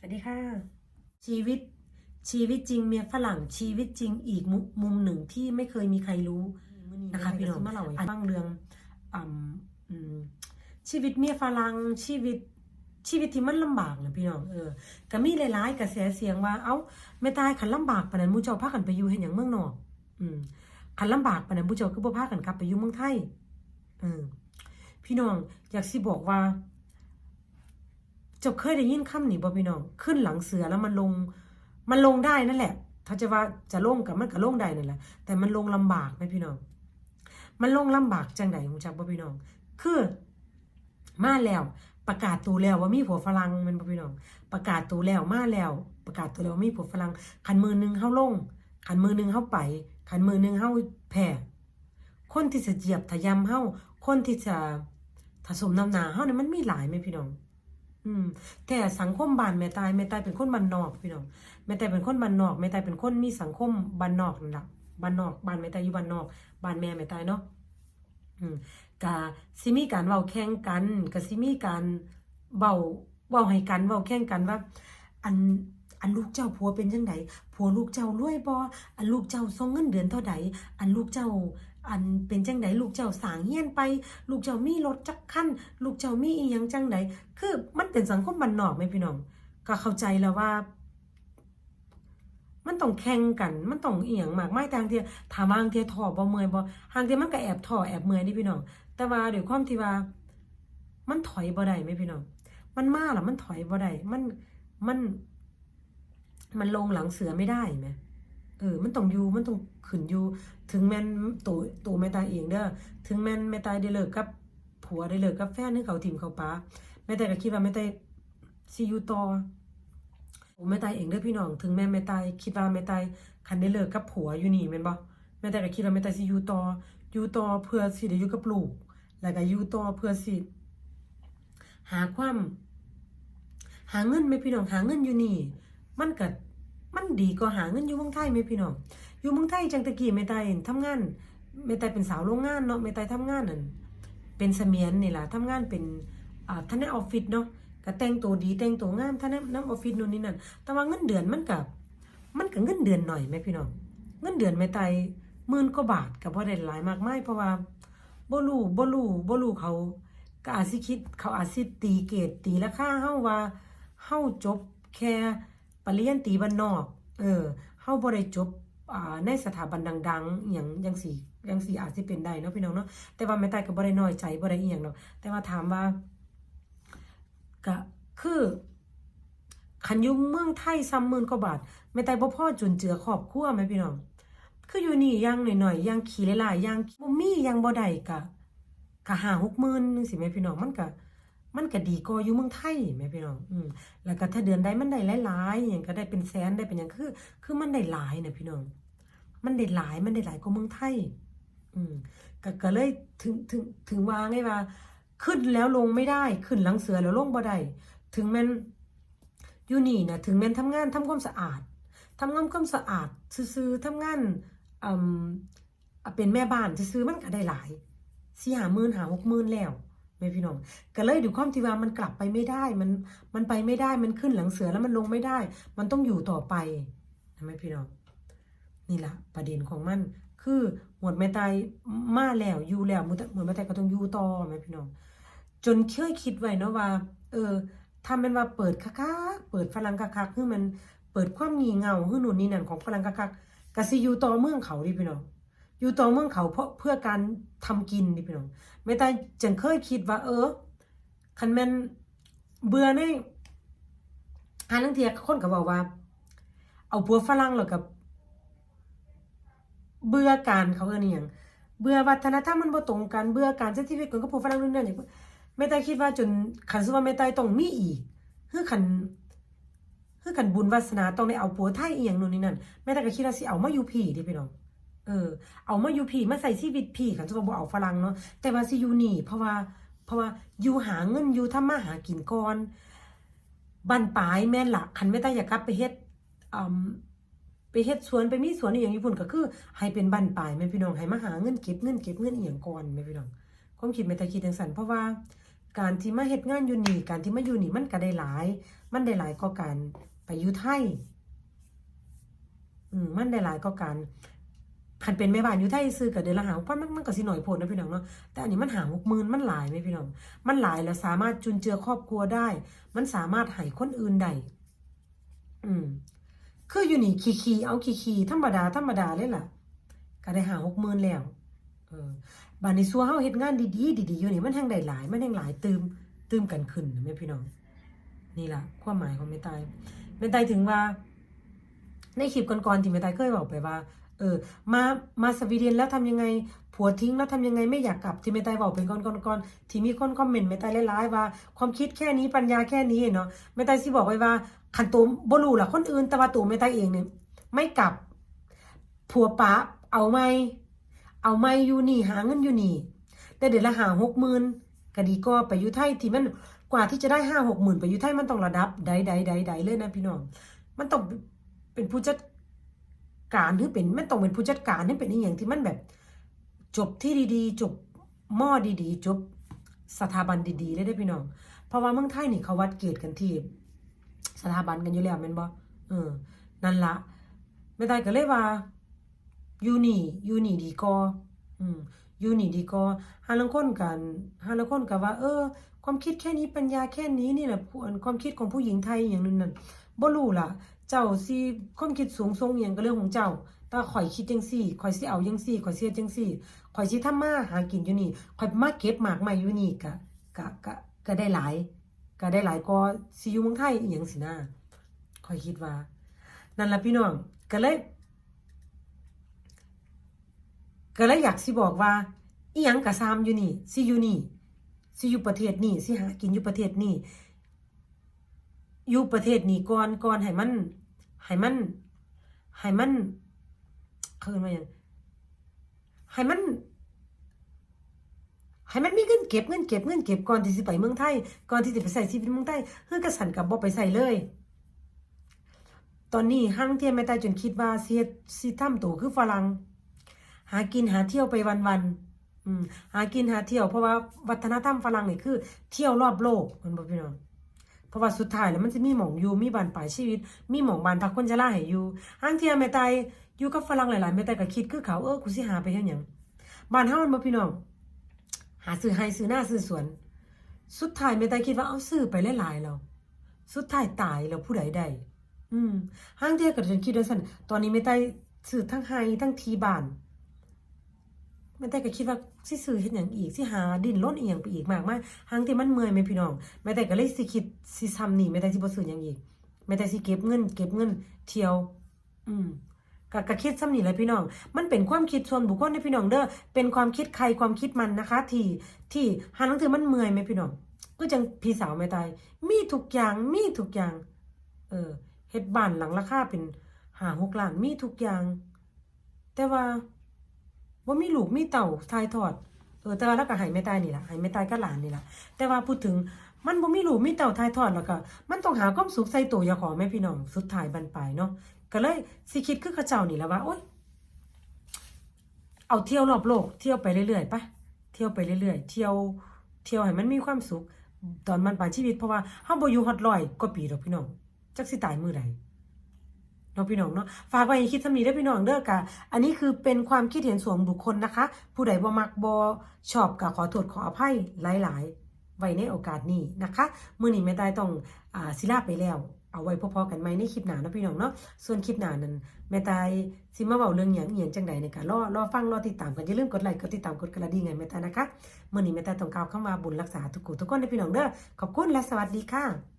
สวัสดีค่ะ ชีวิต ชีวิตจริงเมียฝรั่งชีวิตจริงอีกมุมุมหนึ่งที่ไม่เคยมีใครรู้นะคะพี่น้องมาเล่าให้ฟังเรื่องอ่ำอืมชีวิตเมียฝรั่งชีวิตชีวิตที่มันลำบากนะพี่น้องเออก็มีหลายๆกระแสเสียงว่า เอ้าไม่ตายขันลำบากปานนั้นหมูเจ้าพากันไปอยู่เห็นอย่างเมืองนอก อืมขันลำบากปานนั้นหมูเจ้าคือบ่พากันกลับไปอยู่เมืองไทยเออพี่น้องอยากสิบอกว่าเจ้าเคยได้ยินคำนี้บ่พี่น้อง ขึ้นหลังเสือแล้วมันลง มันลงได้นั่นแหละ ถ้าจะว่าจะลงกับมันก็ลงได้นั่นแหละ แต่มันลงลำบากไหมพี่น้อง มันลงลำบากจังไดหูจักบ่พี่น้อง คือ มาแล้วประกาศตัวแล้วว่ามีผัวฝรั่งมันบ่พี่น้อง ประกาศตัวแล้วมาแล้ว ประกาศตัวแล้วว่ามีผัวฝรั่งคันมือหนึงเฮาลงคันมือหนึงเฮาไปคันมือหนึงเฮาแพ้คนที่จะเหยียบทะยำเฮาคนที่จะผสมน้ำหนาเฮานี่มันมีหลายไหมพี่น้อง อืมแต่สังคมบ้านแม่ตายแม่ตายเป็นคนบ้านนอกพี่น้องแม่ตายเป็นคนบ้านนอกแม่ตายเป็นคนมีสังคมบ้านนอกนั่นแหละบ้านนอกบ้านแม่ตายอยู่บ้านนอกบ้านแม่แม่ตายเนาะอืมกะสิมีการเว้าแข่งกันกะสิมีการเว้าเว้าให้กันเว้าแข่งกันว่า อันอันลูกเจ้าผัวเป็นจังไดผัวลูกเจ้ารวยบ่อันลูกเจ้าส่งเงินเดือนเท่าใดอันลูกเจ้า อันเป็นจังไดลูกเจ้าสางเฮียนไป ลูกเจ้ามีรถจักคันลูกเจ้ามีอีหยังจังไดคือมันเป็นสังคมบ้านนอกไหมพี่น้อง ก็เข้าใจแล้วว่า มันต้องแข่งกัน มันต้องเอียงมากไม่แต่ทางเทียถามางเทียถอบ่เมื่อยบ่ทางเทียมันก็แอบถอแอบเมื่อยนี่พี่น้อง แต่ว่าเด้วยวความที่ว่า มันถอยบ่ได้ไหมพี่น้อง มันมาแล้วมันถอยบ่ได้มันมัน มันลงหลังเสือไม่ได้ไหม เออ มันต้องอยู่ มันต้องขึ้นอยู่ ถึงแม่นตัวตัวแม่ตายเองเด้อ ถึงแม่นแม่ตายได้เลิกกับผัวได้เลิกกับแฟนนึงเขาทิมเขาป้าแม่ตายก็คิดว่าแม่ตายสิอยู่ต่อโอ้แม่ตายเองเด้อพี่น้อง ถึงแม่แม่ตายคิดว่าแม่ตายคันได้เลิกกับผัวอยู่นี่แม่นบ่แม่ตายก็คิดว่าแม่ตายสิอยู่ต่ออยู่ต่อเพื่อสิได้อยู่กับลูก แล้วก็อยู่ต่อเพื่อสิหาความ หาเงินไหมพี่น้องหาเงินอยู่นี่ มันก็ มันดีกว่าหาเงินอยู่เมืองไทยไหมพี่น้อง อยู่เมืองไทยจังตะกี้แม่ตายทำงานแม่ตายเป็นสาวโรงงานเนาะแม่ตายทำงานนั่นเป็นเสมียนนี่แหละทำงานเป็นอ่าท่านในออฟฟิศเนาะก็แต่งตัวดีแต่งตัวงามท่านในน้ำออฟฟิศนู่นนี่นั่น แต่ว่าเงินเดือนมันกับมันก็เงินเดือนหน่อยไหมพี่น้อง เงินเดือนไม่ไตายหมื่นกว่าบาทก็บ่ได้หลายมากมายเพราะว่าบ่รู้บ่รู้บ่รู้เขาก็อาจสิคิดเขาอาจสิตีเกรดตีราคาเฮาว่าเฮาจบแค่ ปริญญาตรีบ้านนอก เออเฮาบ่ได้จบอ่าในสถาบันดังๆอย่างจังสี่จังสี่อาจสิเป็นได้เนาะพี่น้องเนาะแต่ว่าแม่ตายก็บ่ได้น้อยใจบ่ได้อีหยังดอกแต่ว่าถามว่าก็คือคันยู่เมืองไทยซ้ำหมื่นกว่าบาทแม่ตายบ่พ่อจุนเจือครอบครัวแม่พี่น้องคืออยู่นี่ย่างหน่อยๆย่างขี้หลายๆย่างบ่มีย่างบ่ได้ก็ก็ห้าหกหมื่นนึงสิแม่พี่น้องมันก็ มันก็ดีกว่าอยู่เมืองไทยแม่พี่น้องอืมแล้วก็ถ้าเดือนใดมันได้หลายๆหยังก็ได้เป็นแสนได้เป็นหยังคือ คือมันได้หลายนะพี่น้อง มันได้หลายมันได้หลายกว่าเมืองไทย อืมก็ก็เลยถึงถึงถึงว่าไงว่า ขึ้นแล้วลงไม่ได้ขึ้นหลังเสือแล้วลงบ่ได้ถึงแม่นอยู่นี่นะถึงแม่นทำงานทำความสะอาดทำงานความสะอาด ซื่อๆทำงานอืมเป็นแม่บ้านซื่อมันก็ได้หลายสี่หาหมื่นหาหกหมื่นแล้ว แม่พี่น้องก็เลยดูความที่ว่ามันกลับไปไม่ได้ มันมันไปไม่ได้มันขึ้นหลังเสือแล้วมันลงไม่ได้ มันต้องอยู่ต่อไปนะแม่พี่น้องนี่แหละประเด็นของมัน คือหมวดแม่ตายมาแล้วอยู่แล้วหมวดหมดแม่ตายก็ต้องอยู่ต่อแม่พี่น้อง จนเคยคิดไว้เนาะว่า เออทำเป็นว่าเปิดคักๆเปิดฝรั่งคักๆคือมันเปิดความงี่เง่าคือหนู่นนี่นั่นของฝรั่งคักๆกสิอยู่ต่อเมืองเขาดิพี่น้อง อยู่ต่อเมืองเขาเพราะเพื่อการทำกินดิพี่น้องแม่ตายจังเคยคิดว่า เออ คันแมนเบื่อในหาลังเทียคนก็บอกว่า เอาผัวฝรั่งแล้วกับ เบื่อการเขาเอิ้นอหย่างเบื่อวัฒนธรรมมันบ่ตรงกันเบื่อการใช้ชีวิตของกับผู้ฝรั่งนู่นนั่นอย่างแม่ตายคิดว่าจนขันสุว่าแม่ตายต้องมีอีกคือขันคือขันบุญวาสนาต้องได้เอาผัวไทยอีหยังนู่นนี่นั่นแม่ตายก็คิดว่าสิเอามาอยู่พี่ดิพี่น้อง เออ เอามาอยู่พี่มาใส่ชีวิตพี่ขันสุว่าบ่เอาฝรั่งเนาะแต่ว่าสิอยู่นี่ เพราะว่า เพราะว่าอยู่หาเงินอยู่ทำมาหากินก่อนบ้านปลายแม่นละคันแม่ตายอยากกลับไปเฮ็ดอืมไปเฮ็ดสวนไปมีสวนอย่างญี่ปุ่นก็คือ ให้เป็นบ้านปลายแม่พี่น้องให้มาหาเงินเก็บเงินเก็บเงินอหย่างก่อนแม่พี่น้องความคิดแม่ตาคิดจังซั่นเพราะว่าการที่มาเฮ็ดงานอยู่นี่ การที่มาอยู่นี่มันก็ได้หลาย มันได้หลายก็การไปอยู่ไทย อืมมันได้หลายก็การ คันเป็นแม่บ้านอยู่ไทยซื้อกับเดือนละหาพราะมันมันก็สิหน่อยโพดนะพี่น้องเนาะแต่อันนี้มันหาหกหมื่นมันหลายไหมพี่น้องมันหลายแล้วสามารถจุนเจือครอบครัวได้ มันสามารถให้คนอื่นได้อืมคืออยู่นี่ขี่ขี่เอาขี่ขี่ธรรมดาธรรมดาเลยล่ะ ก็ได้หาหกหมื่นแล้วเออบานในซัวเฮาเฮ็ดงานดีๆดีๆอยู่นี่มันแห่งได้หลาย มันแห่งหลายตืมตืมกันขึ้นนะแม่พี่น้อง นี่ล่ะความหมายของแม่ตายแม่ตายถึงว่า ในคลิปก่อนๆที่แม่ตายเคยบอกไปว่า เออ มามาสวีเดนแล้วทำยังไง ผัวทิ้งแล้วทำยังไงไม่อยากกลับที่แม่ตายบอกเป็นก่อนๆๆที่มีคนคอมเมนต์แม่ตายหลายๆว่า ความคิดแค่นี้ปัญญาแค่นี้เนาะแม่ตายสิบอกไว้ว่าคันตัวบ่รู้ล่ะคนอื่นแต่ว่าตัวแม่ตายเองเนี่ยไม่กลับ ผัวป๋าเอาไหมเอาไหมอยู่นี่หาเงินอยู่นี่แต่เดือนละหาหกหมื่นก็ดีก็ไปอยู่ไทยที่มันกว่าที่จะได้ห้าหกหมื่นไปอยู่ไทยมันต้องระดับใดใดใดใดเลยนะพี่น้องมันต้องเป็นผู้จัด การหรือเป็นมันต้องเป็นผู้จัดการนี่เป็นอย่างที่มันแบบ จบที่ดีๆ จบหม้อดีๆ จบสถาบันดีๆเลยได้พี่น้อง เพราะว่าเมืองไทยนี่เขาวัดเกรดกันที่สถาบันกันอยู่แล้วแม่นบ่เออ นั่นละไม่ได้ก็เลยว่าอยู่นี่อยู่นี่ดีกออืมอยู่นี่ดีกอหาลังคนกันหาลังคนก็ว่า เออ ความคิดแค่นี้ปัญญาแค่นี้นี่แหละความคิดของผู้หญิงไทยอย่างนึงนั่นบ่รู้ล่ะ เจ้าสิความคิดสูงทรงอย่างก็เรื่องของเจ้า แต่ข่อยคิดจังซี่ข่อยสิเอาจังซี่ข่อยเฮ็ดจังซี่ข่อยสิทำมาหากินอยู่นี่ข่อยมาเก็บหมากใหม่อยู่นี่ก็ก็ก็ก็ได้หลาย ก็ได้หลายก็สิอยู่เมืองไทยอีหยังสินะข่อยคิดว่า นั่นล่ะพี่น้องก็เลยก็เลยอยากสิบอกว่าอีหยังกะซามอยู่นี่สิอยู่นี่สิอยู่ประเทศนี่สิหากินอยู่ประเทศนี่ อยู่ประเทศนี้ก่อนก่อนให้มันให้มันให้มันเขาเรียกว่าหยังให้มันให้มันมีเงินเก็บเงินเก็บเงินเก็บก่อนที่สิไปเมืองไทยก่อนที่จะไปใส่ชีวิตเมืองไทยเฮือกระสันกับบ่ไปใส่เลย ตอนนี้ห้างเทียมไม่ตายจนคิดว่าเฮ็ดสิทำตัวคือฝรั่งหากินหาเที่ยวไปวันๆอืมหากินหาเที่ยวเพราะว่าวัฒนธรรมฝรั่งนี่คือ เที่ยวรอบโลกมันบ่พี่น้อง เพราะว่าสุดท้ายแล้วมันจะมีหมองอยู่มีบานปลายชีวิต มีหมองบานพักคนชราให้อยู่ห้างเทียวแม่ตายอยู่กับฝรั่งหลายๆแม่ตายก็คิดคือเขาเออกูสิหาไปเฮ็ดหยังบ้านเฮามันบ่พี่น้องหาซื้อให้ซื้อหน้าซื้อสวน สุดท้ายแม่ตายคิดว่าเอาซื้อไปหลายๆแล้วสุดท้ายตายแล้วผู้ใดได้อืมห้างเทียก็จนคิดว่าซั่นตอนนี้แม่ตายซื้อทั้งไฮทั้งทีบ้าน ม่แต่ก็คิดว่าสิซื้อเฮ็ดหยังอีกสิหาดินล้นอีหยังไปอีกมากมายหางที่มันเมื่อยแม่พี่น้องแม่แต่ก็เลยสิคิดสิซ้ำนี่แม่แต่สิบ่ซื้อหยังอีกแม่แต่สิเก็บเงิน เก็บเงินเที่ยว อืมก็ก็คิดซ้ำนี่แหละพี่น้อง มันเป็นความคิดส่วนบุคคลในพี่น้องเด้อเป็นความคิดใครความคิดมันนะคะ ที่ที่หาลังถือมันเมื่อยแม่พี่น้องก็จังพี่สาวแม่ตายมีทุกอย่างมีทุกอย่าง เออเฮ็ดบ้านหลังราคาเป็น5 6ล้านมีทุกอย่าง แต่ว่า ว่ามีลูกมีเต่าทายทอดเออแต่ว่าแล้วก็หายไม่ตายนี่แหละหายไม่ตายก็หลานนี่แหละแต่ว่าพูดถึงมันบ่มีลูกมีเต่าทายทอดแล้วก็มันต้องหาความสุขใส่ตัวอย่าขอแม่พี่น้องสุดท้ายบันปลายเนาะก็เลยสิคิดคือเขาเจ้านี่และว่าโอ๊ยเอาเที่ยวรอบโลกเที่ยวไปเรื่อยๆปะเที่ยวไปเรื่อยๆ เที่ยวเที่ยวให้มันมีความสุขตอนมันปลายชีวิตเพราะว่าเฮาบ่อยู่ฮอดร้อยกว่าปีดอกพี่น้องจักสิตายมื้อใด นาะพี่น้องเนาะฝากไว้ให้คิดสำนีได้พี่น้องเด้อกะอันนี้คือเป็นความคิดเห็นส่วนบุคคลนะคะ ผู้ใดบ่มักบ่ชอบก็ขอโทษขออภัยหลาย ๆ ไว้ในโอกาสนี้นะคะมื้อนี้แม่ตายต้องอ่าศิลาไปแล้ว เอาไว้พอๆกันไหมในคลิปหน้าเนาะพี่น้องเนาะส่วนคลิปหน้านั้นแม่ตายสิมาเว้าเรื่องหยังอีหยังจังใดเนี่ยก็รอรอฟังรอติดตามกันอย่าลืมกดไลค์กดติดตามกดกระดิ่งให้แม่ตายนะคะมื้อนี้แม่ตายต้องกล่าวคำว่าบุญรักษาทุกผู้ทุกคนเด้พี่น้องเด้อขอบคุณและสวัสดีค่ะ